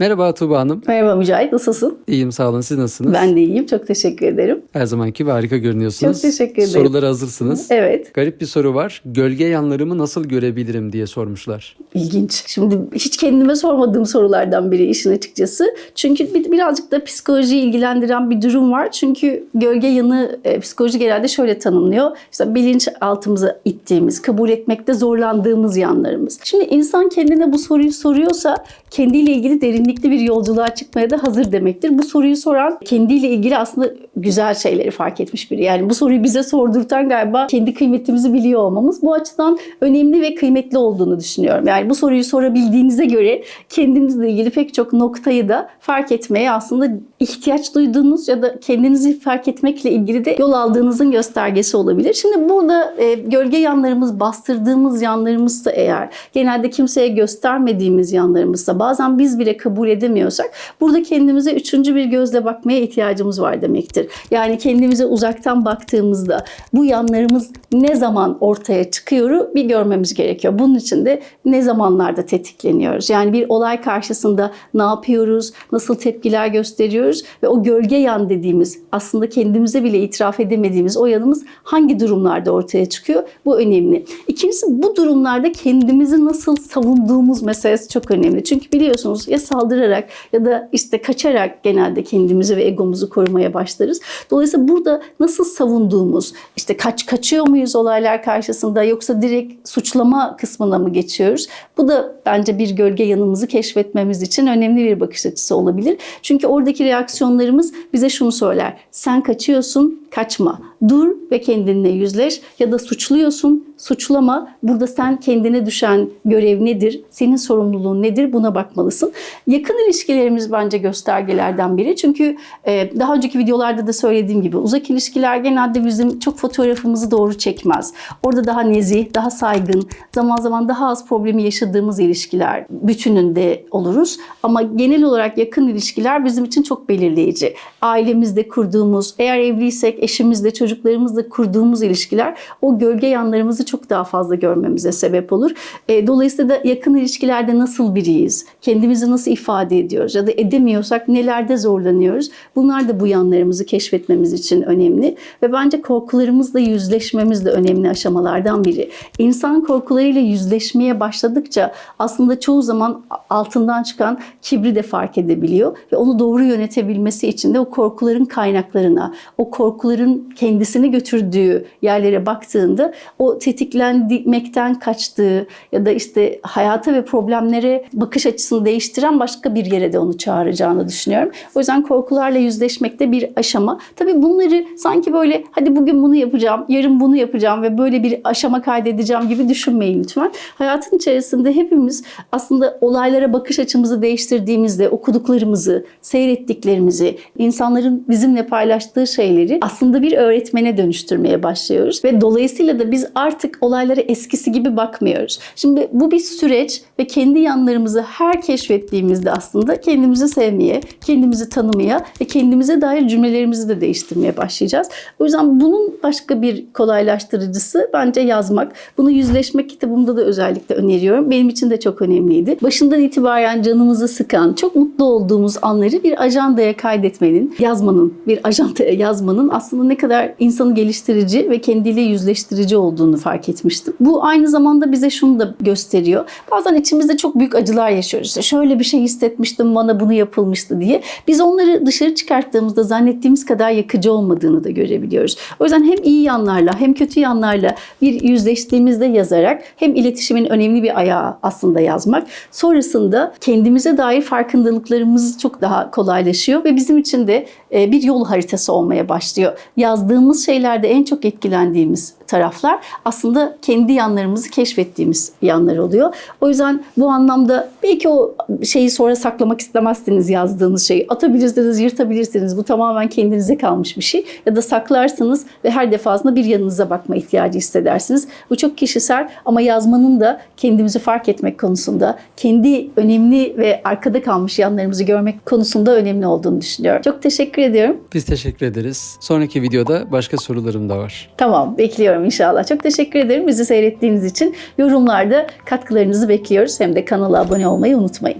Merhaba Tuğba Hanım. Merhaba Mücahit, nasılsın? İyiyim sağ olun. Siz nasılsınız? Ben de iyiyim, çok teşekkür ederim. Her zamanki gibi harika görünüyorsunuz. Çok teşekkür ederim. Sorulara hazırsınız. Evet, Garip bir soru var. Gölge yanlarımı nasıl görebilirim diye sormuşlar. İlginç. Şimdi hiç kendime sormadığım sorulardan biri işin açıkçası. Çünkü bir, birazcık da psikolojiyi ilgilendiren bir durum var. Çünkü gölge yanı e, psikoloji genelde şöyle tanımlıyor. İşte bilinç altımıza ittiğimiz, kabul etmekte zorlandığımız yanlarımız. Şimdi insan kendine bu soruyu soruyorsa kendiyle ilgili derinlikli bir yolculuğa çıkmaya da hazır demektir. Bu soruyu soran kendiyle ilgili aslında güzel şeyleri fark etmiş biri. Yani bu soruyu bize sordurtan galiba kendi kıymetimizi biliyor olmamız. Bu açıdan önemli ve kıymetli olduğunu düşünüyorum. Yani bu soruyu sorabildiğinize göre kendinizle ilgili pek çok noktayı da fark etmeye aslında ihtiyaç duyduğunuz ya da kendinizi fark etmekle ilgili de yol aldığınızın göstergesi olabilir. Şimdi burada e, gölge yanlarımız, bastırdığımız yanlarımızsa eğer, genelde kimseye göstermediğimiz yanlarımızsa, bazen biz bile kabul edemiyorsak, burada kendimize üçüncü bir gözle bakmaya ihtiyacımız var demektir. Yani kendimize uzaktan baktığımızda bu yanlarımız ne zaman ortaya çıkıyor bir görmemiz gerekiyor. Bunun için de ne zamanlarda tetikleniyoruz? Yani bir olay karşısında ne yapıyoruz? Nasıl tepkiler gösteriyoruz? Ve o gölge yan dediğimiz aslında kendimize bile itiraf edemediğimiz o yanımız hangi durumlarda ortaya çıkıyor? Bu önemli. İkincisi bu durumlarda kendimizi nasıl savunduğumuz meselesi çok önemli. Çünkü biliyorsunuz ya saldırarak ya da işte kaçarak genelde kendimizi ve egomuzu korumaya başlarız. Dolayısıyla burada nasıl savunduğumuz, işte kaç kaçıyor muyuz olaylar karşısında yoksa direkt suçlama kısmına mı geçiyoruz? Bu da bence bir gölge yanımızı keşfetmemiz için önemli bir bakış açısı olabilir. Çünkü oradaki reaksiyonlarımız bize şunu söyler. Sen kaçıyorsun, kaçma. Dur ve kendinle yüzleş ya da suçluyorsun, suçlama. Burada sen kendine düşen görev nedir? Senin sorumluluğun nedir? Buna bakmalısın. Yakın ilişkilerimiz bence göstergelerden biri. Çünkü e, daha önceki videolarda da söylediğim gibi uzak ilişkiler genelde bizim çok fotoğrafımızı doğru çekmez. Orada daha nezih, daha saygın, zaman zaman daha az problemi yaşadığımız ilişkiler bütününde oluruz. Ama genel olarak yakın ilişkiler bizim için çok belirleyici. Ailemizde kurduğumuz, eğer evliysek eşimizle, çocuklarımızla kurduğumuz ilişkiler o gölge yanlarımızı çok daha fazla görmemize sebep olur. E, dolayısıyla da yakın ilişkilerde nasıl biriyiz? Kendimizi nasıl ifade ediyoruz? Ya da edemiyorsak nelerde zorlanıyoruz? Bunlar da bu yanlarımızı keşfetmemiz için önemli. Ve bence korkularımızla yüzleşmemiz de önemli aşamalardan biri. İnsan korkularıyla yüzleşmeye başladıkça aslında çoğu zaman altından çıkan kibri de fark edebiliyor. Ve onu doğru yönetebilmesi için de o korkuların kaynaklarına, o korkuların kendisini götürdüğü yerlere baktığında o tetiklenmekten kaçtığı ya da işte hayata ve problemlere bakış açısını değiştiren başka bir yere de onu çağıracağını düşünüyorum. O yüzden korkularla yüzleşmekte bir aşama. Tabii bunları sanki böyle hadi bugün bunu yapacağım, yarın bunu yapacağım ve böyle bir aşama kaydedeceğim gibi düşünmeyin lütfen. Hayatın içerisinde hepimiz aslında olaylara bakış açımızı değiştirdiğimizde okuduklarımızı, seyrettiklerimizi, insanların bizimle paylaştığı şeyleri aslında bir öğretmene dönüştürmeye başlıyoruz ve dolayısıyla da biz artık olaylara eskisi gibi bakmıyoruz. Şimdi bu bir süreç ve kendi yanlarımızı her keşfettiğimizde aslında kendimizi sevmeye, kendimizi tanımaya ve kendimize dair cümlelerimizi de değiştirmeye başlayacağız. O yüzden bunun başka bir kolaylaştırıcısı bence yazmak. Bunu yüzleşmek kitabımda da özellikle öneriyorum. Benim için de çok önemliydi. Başından itibaren canımızı sıkan, çok mutlu olduğumuz anları bir ajandaya kaydetmenin, yazmanın, bir ajandaya yazmanın aslında ne kadar insanı geliştirici ve kendiyle yüzleştirici olduğunu fark etmiştim. Bu aynı zamanda bize şunu da gösteriyor. Bazen içimizde çok büyük acılar yaşıyoruz. İşte şöyle bir şey hissetmiştim, bana bunu yapılmıştı diye. Biz onları dışarı çıkarttığımızda zannettiğimiz kadar yakıcı olmadığını da görebiliyoruz. O yüzden hem iyi yanlarla hem kötü yanlarla bir yüzleştiğimizde yazarak hem iletişimin önemli bir ayağı aslında yazmak. Sonrasında kendimize dair farkındalıklarımız çok daha kolaylaşıyor ve bizim için de bir yol haritası olmaya başlıyor. Yazdığımız şeylerde en çok etkilendiğimiz taraflar aslında kendi yanlarımızı keşfettiğimiz yanlar oluyor. O yüzden bu anlamda belki o şeyi sonra saklamak istemezsiniz yazdığınız şeyi. Atabilirsiniz, yırtabilirsiniz. Bu tamamen kendinize kalmış bir şey. Ya da saklarsınız ve her defasında bir yanınıza bakma ihtiyacı hissedersiniz. Bu çok kişisel ama yazmanın da kendimizi fark etmek konusunda, kendi önemli ve arkada kalmış yanlarımızı görmek konusunda önemli olduğunu düşünüyorum. Çok teşekkür ediyorum. Biz teşekkür ederiz. Sonraki videoda başka sorularım da var. Tamam, bekliyorum inşallah. Çok teşekkür ederim bizi seyrettiğiniz için. Yorumlarda katkılarınızı bekliyoruz. Hem de kanala abone olmayı unutmayın.